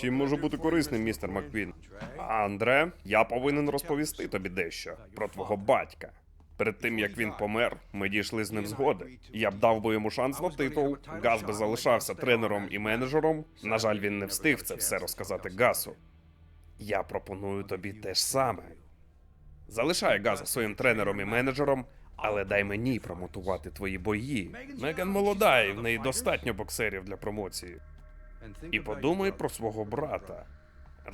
Чим можу бути корисним, містер Маквін? Андре, я повинен розповісти тобі дещо про твого батька. Перед тим як він помер, ми дійшли з ним згоди. Я б дав би йому шанс на титул. Газ би залишався тренером і менеджером. На жаль, він не встиг це все розказати Гасу. Я пропоную тобі те ж саме. Залишай Газа своїм тренером і менеджером, але дай мені промотувати твої бої. Меган молода, і в неї достатньо боксерів для промоції. І подумай про свого брата.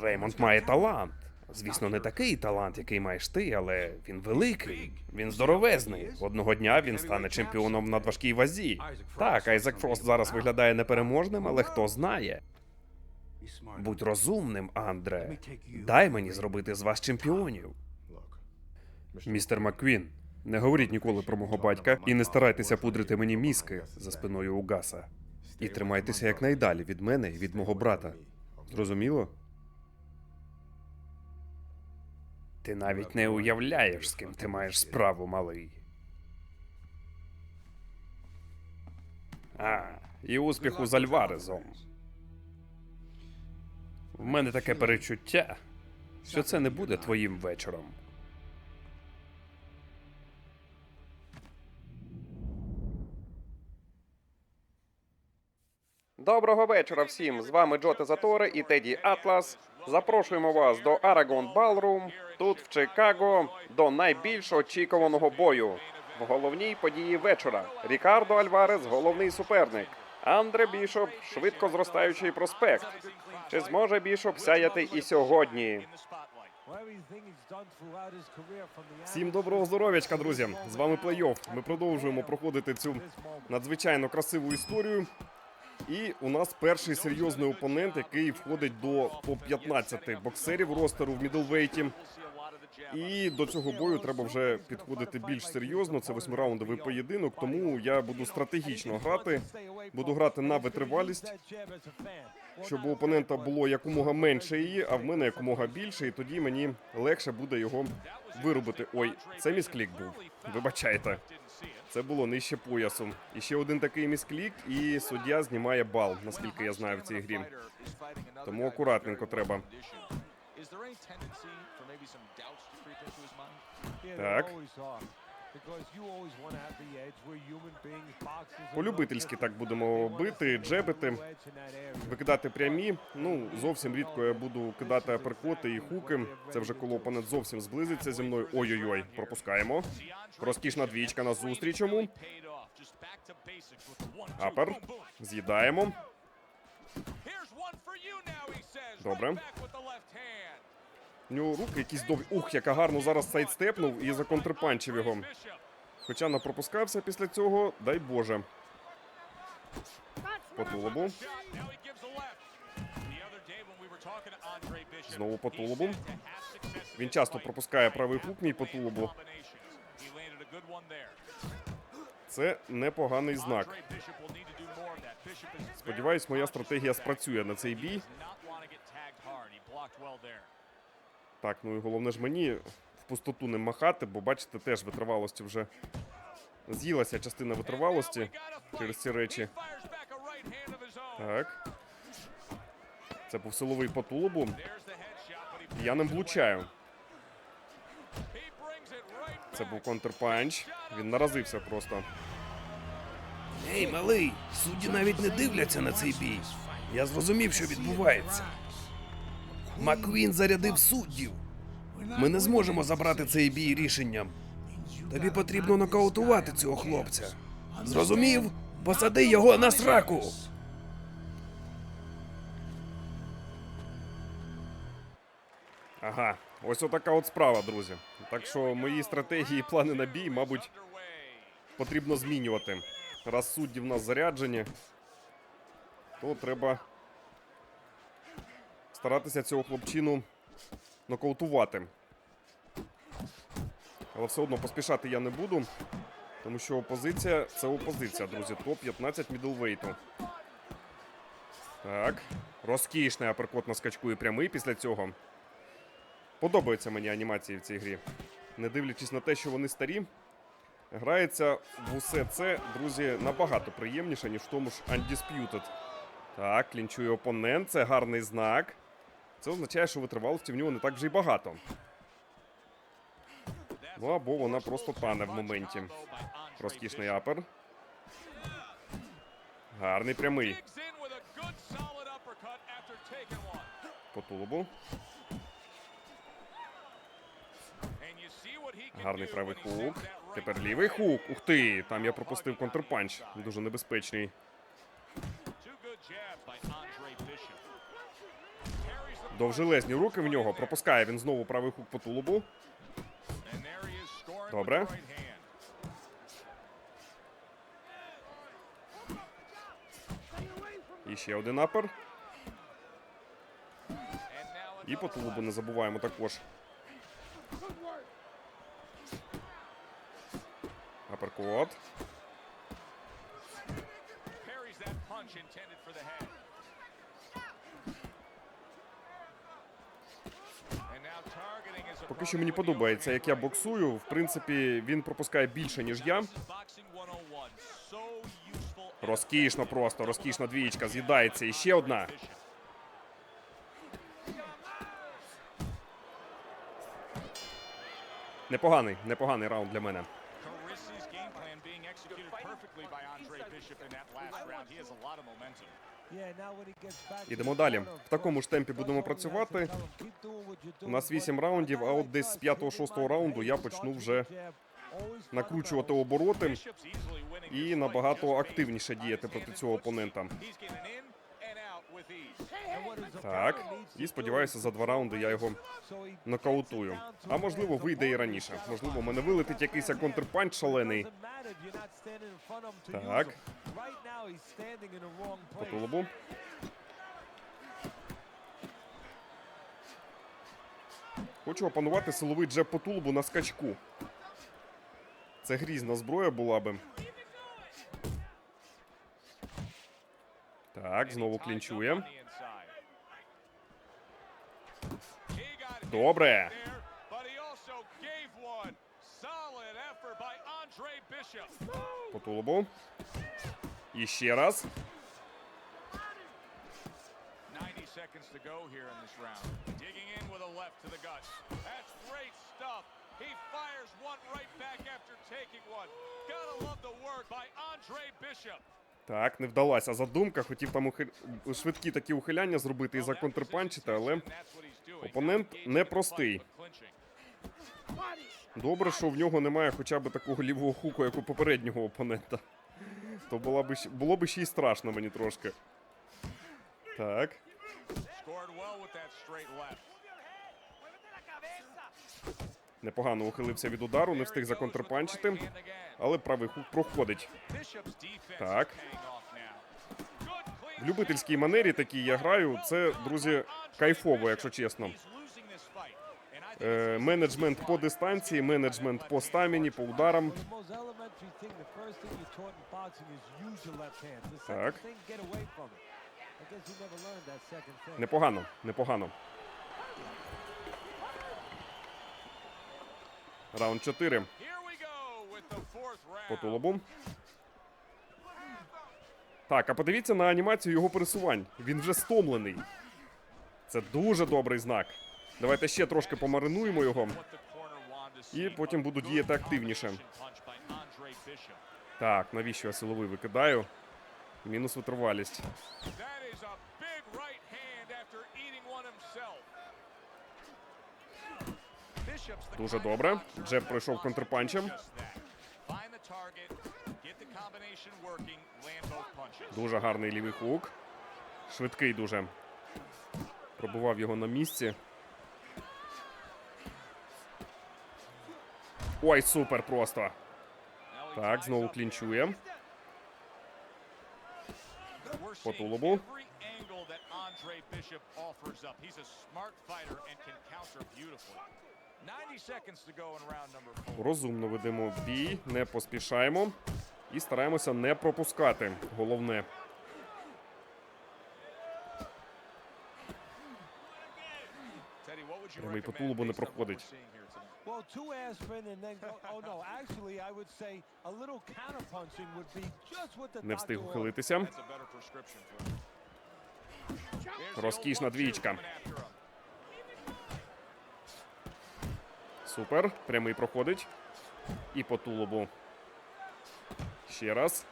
Реймонд має талант. Звісно, не такий талант, який маєш ти, але він великий. Він здоровезний. Одного дня він стане чемпіоном в надважкій вазі. Так, Айзек Фрост зараз виглядає непереможним, але хто знає. Будь розумним, Андре. Дай мені зробити з вас чемпіонів. Містер Макквін, не говоріть ніколи про мого батька і не старайтеся пудрити мені мізки за спиною у Гаса. І тримайтеся якнайдалі від мене і від мого брата. Зрозуміло? Ти навіть не уявляєш, з ким ти маєш справу, малий. А, і успіху з Альварезом. В мене таке перечуття, що це не буде твоїм вечором. Доброго вечора всім! З вами Джо Тезаторе і Теді Атлас. Запрошуємо вас до Aragon Ballroom тут в Чикаго до найбільш очікуваного бою. В головній події вечора Рікардо Альварес головний суперник. Андре Бішоп швидко зростаючий проспект. Чи зможе Бішоп сяяти і сьогодні? Всім доброго здоров'ячка, друзі! З вами плей-офф. Ми продовжуємо проходити цю надзвичайно красиву історію. І у нас перший серйозний опонент, який входить до по 15 боксерів ростеру в мідлвейті. І до цього бою треба вже підходити більш серйозно. Це восьмираундовий поєдинок, тому я буду стратегічно грати. Буду грати на витривалість, щоб у опонента було якомога менше її, а в мене якомога більше, і тоді мені легше буде його виробити. Ой, це місклік був. Вибачайте. Це було нижче поясу. І ще один такий місклік, і суддя знімає бал, наскільки я знаю в цій грі. Тому акуратненько треба. Так. По-любительськи так будемо бити, джебити, викидати прямі. Ну, зовсім рідко я буду кидати аперкоти і хуки. Це вже коли опонент зовсім зблизиться зі мною. Ой-ой-ой, пропускаємо. Розкішна двічка на зустріч йому. Апер. З'їдаємо. Добре. У нього руки якісь довгі. Ух, яка гарно зараз сайдстепнув і законтрпанчив його. Хоча не пропускався після цього, дай Боже. По тулубу. Знову по тулубу. Він часто пропускає правий хук мій по тулубу. Це непоганий знак. Сподіваюсь, моя стратегія спрацює на цей бій. Так, ну і головне ж мені в пустоту не махати, бо бачите, теж витривалості вже з'їлася частина витривалості через ці речі. Так. Це був силовий по тулубу. Я ним влучаю. Це був контрпанч. Він наразився просто. Ей, малий, судді навіть не дивляться на цей бій. Я зрозумів, що відбувається. Маквін зарядив суддів. Ми не зможемо забрати цей бій рішенням. Тобі потрібно нокаутувати цього хлопця. Зрозумів? Посади його на сраку. Ага, ось отака от справа, друзі. Так що мої стратегії, і плани на бій, мабуть, потрібно змінювати. Раз судді в нас заряджені, то треба старатися цього хлопчину нокаутувати. Але все одно поспішати я не буду, тому що опозиція це опозиція, друзі. Топ-15 мідлвейту. Так. Розкішний аперкот на скачку і прямий після цього. Подобаються мені анімації в цій грі. Не дивлячись на те, що вони старі, грається в усе це, друзі, набагато приємніше, ніж в тому ж Undisputed. Так, клінчує опонент, це гарний знак. Це означає, що витривалості в нього не так вже й багато. Ну або вона просто тане в моменті. Розкішний апер. Гарний прямий. По тулубу. Гарний правий хук. Тепер лівий хук. Ух ти! Там я пропустив контрпанч. Дуже небезпечний. Довжелезні руки в нього. Пропускає він знову правий хук по тулубу. Добре. І ще один апер. І по тулубу не забуваємо також. Аперкот. Поки що мені подобається, як я боксую. В принципі, він пропускає більше, ніж я. Розкішно просто, розкішна двієчка. З'їдається. І ще одна. Непоганий, непоганий раунд для мене. Executed perfectly by Andre Bishop in that last round. He has a lot of momentum. Ідемо далі. В такому ж темпі будемо працювати. У нас 8 раундів, а от десь з 5-6 раунду я почну вже накручувати обороти і набагато активніше діяти проти цього опонента. Так, і сподіваюся, за два раунди я його нокаутую. А можливо, вийде і раніше. Можливо, мене вилетить якийсь контрпанч шалений. Так. По тулубу. Хочу опанувати силовий джеб по тулубу на скачку. Це грізна зброя була би. Так, знову клінчує. Добре. По тулубу. І ще раз. 90 seconds to go here in this round. Digging in with a left to the gut. That's great stuff. He fires one right back after taking one. Gotta love the work by Andre Bishop. Так, не вдалася задумка. Хотів там ухи... швидкі такі ухиляння зробити і за контрпанчити, але опонент непростий. Добре, що в нього немає хоча б такого лівого хуку, як у попереднього опонента. То було б, було б ще й страшно мені трошки. Так. Непогано ухилився від удару, не встиг законтрпанчити, але правий хук проходить. Так. В любительській манері такій я граю. Це, друзі, кайфово, якщо чесно. Е, менеджмент по дистанції, менеджмент по стаміні, по ударам. Так. Непогано, непогано. Раунд 4 по тулубу. Так, а подивіться на анімацію його пересувань. Він вже стомлений. Це дуже добрий знак. Давайте ще трошки помаринуємо його. І потім буду діяти активніше. Так, навіщо я силовий викидаю? Мінус витривалість. Дуже добре. Джеб пройшов контрпанчем. Дуже гарний лівий хук. Швидкий дуже. Пробував його на місці. Ой, супер просто. Так, знову клінчує. По тулубу. Розумно ведемо бій, не поспішаємо і стараємося не пропускати. Головне. Прямий по тулубу не проходить. Well, two aspirin and then go. Oh no, actually, I would say a little counterpunching would be just what the Не встиг ухилитися. That's a better prescription for him. Розкішна двічка. Супер. Прямий проходить. І по тулубу. Ще раз.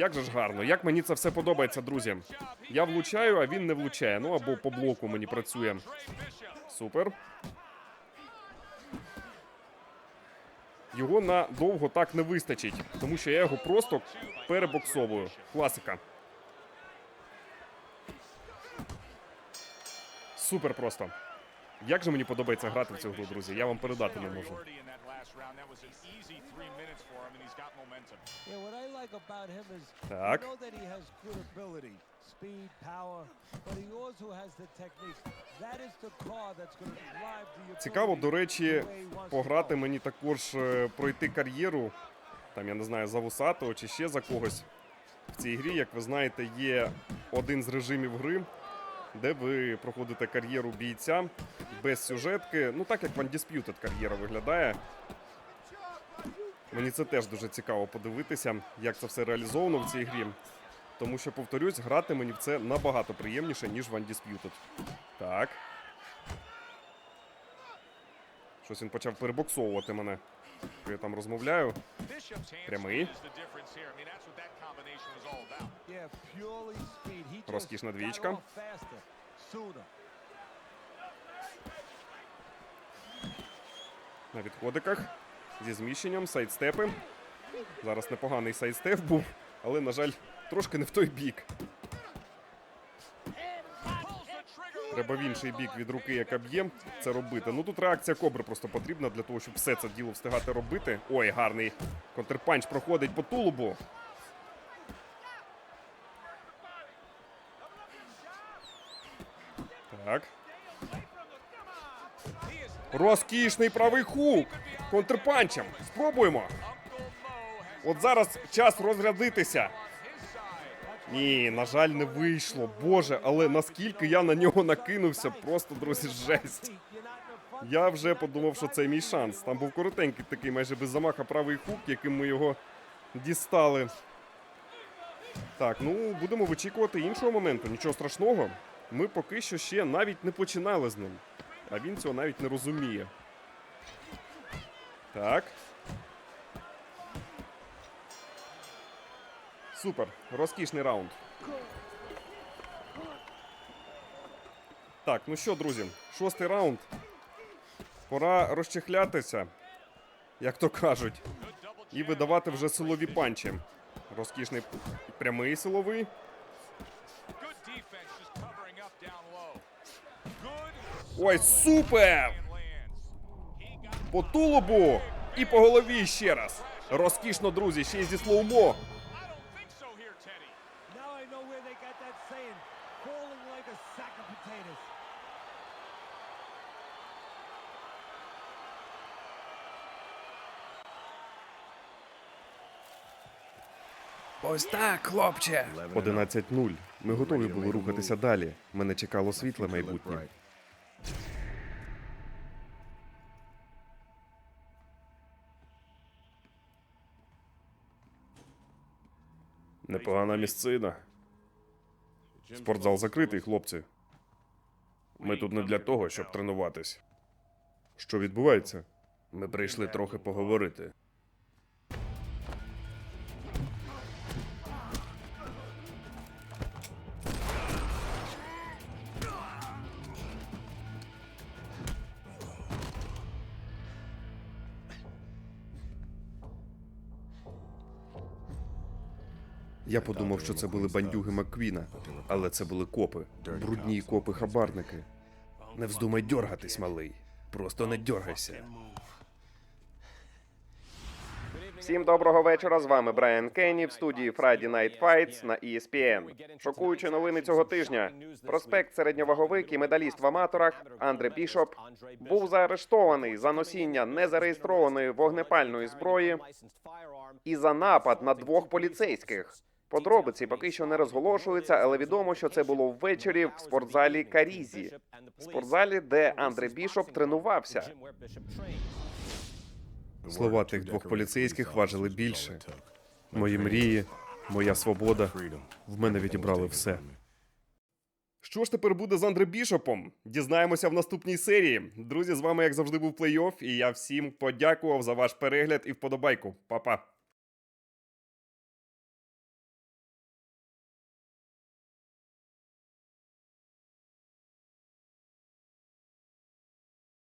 Як же ж гарно, як мені це все подобається, друзі. Я влучаю, а він не влучає. Ну або по блоку мені працює. Супер. Його надовго так не вистачить, тому що я його просто перебоксовую. Класика. Супер просто. Як же мені подобається грати в цю гру, друзі? Я вам передати не можу. Так. Цікаво, до речі, пограти мені також е, пройти кар'єру. Там я не знаю, за Вусатого чи ще за когось. В цій грі, як ви знаєте, є один з режимів гри, де ви проходите кар'єру бійця без сюжетки. Ну так як в Undisputed кар'єра виглядає. Мені це теж дуже цікаво подивитися, як це все реалізовано в цій грі. Тому що, повторюсь, грати мені в це набагато приємніше, ніж в Undisputed. Так. Щось він почав перебоксовувати мене. Я там розмовляю. Прямий. Розкішна двічка. На відходиках. Зі зміщенням, сайдстепи. Зараз непоганий сайдстеп був, але, на жаль, трошки не в той бік. Треба в інший бік від руки, яка б'є, це робити. Ну тут реакція кобри просто потрібна для того, щоб все це діло встигати робити. Ой, гарний контрпанч проходить по тулубу. Так. Розкішний правий хук. Контрпанчем. Спробуємо. От зараз час розрядитися. Ні, на жаль, не вийшло. Боже, але наскільки я на нього накинувся, просто, друзі, жесть. Я вже подумав, що це мій шанс. Там був коротенький такий, майже без замаха правий хук, яким ми його дістали. Так, ну будемо вичікувати іншого моменту. Нічого страшного. Ми поки що ще навіть не починали з ним. А він цього навіть не розуміє. Так. Супер. Розкішний раунд. Так, ну що, друзі, шостий раунд. Пора розчехлятися, як то кажуть, і видавати вже силові панчі. Розкішний прямий силовий. Ой, супер! По тулубу і по голові ще раз. Розкішно, друзі, ще й зі слоумо. Ось так, хлопче. 11-0. Ми готові були рухатися далі. Мене чекало світле майбутнє. Непогана місцина. Спортзал закритий, хлопці. Ми тут не для того, щоб тренуватись. Що відбувається? Ми прийшли трохи поговорити. Я подумав, що це були бандюги Макквіна, але це були копи, брудні копи-хабарники. Не вздумай дьоргатись, малий. Просто не дьоргайся. Всім доброго вечора. З вами Брайан Кенні в студії Friday Night Fights на ESPN. Шокуючі новини цього тижня. Проспект середньоваговик і медаліст в аматорах Андре Бішоп був заарештований за носіння незареєстрованої вогнепальної зброї і за напад на двох поліцейських. Подробиці поки що не розголошуються, але відомо, що це було ввечері в спортзалі Карізі, спортзалі, де Андре Бішоп тренувався. Слова тих двох поліцейських важили більше. Мої мрії, моя свобода. В мене відібрали все. Що ж тепер буде з Андре Бішопом? Дізнаємося в наступній серії. Друзі, з вами, як завжди, був плей-офф, і я всім подякував за ваш перегляд і вподобайку. Па-па.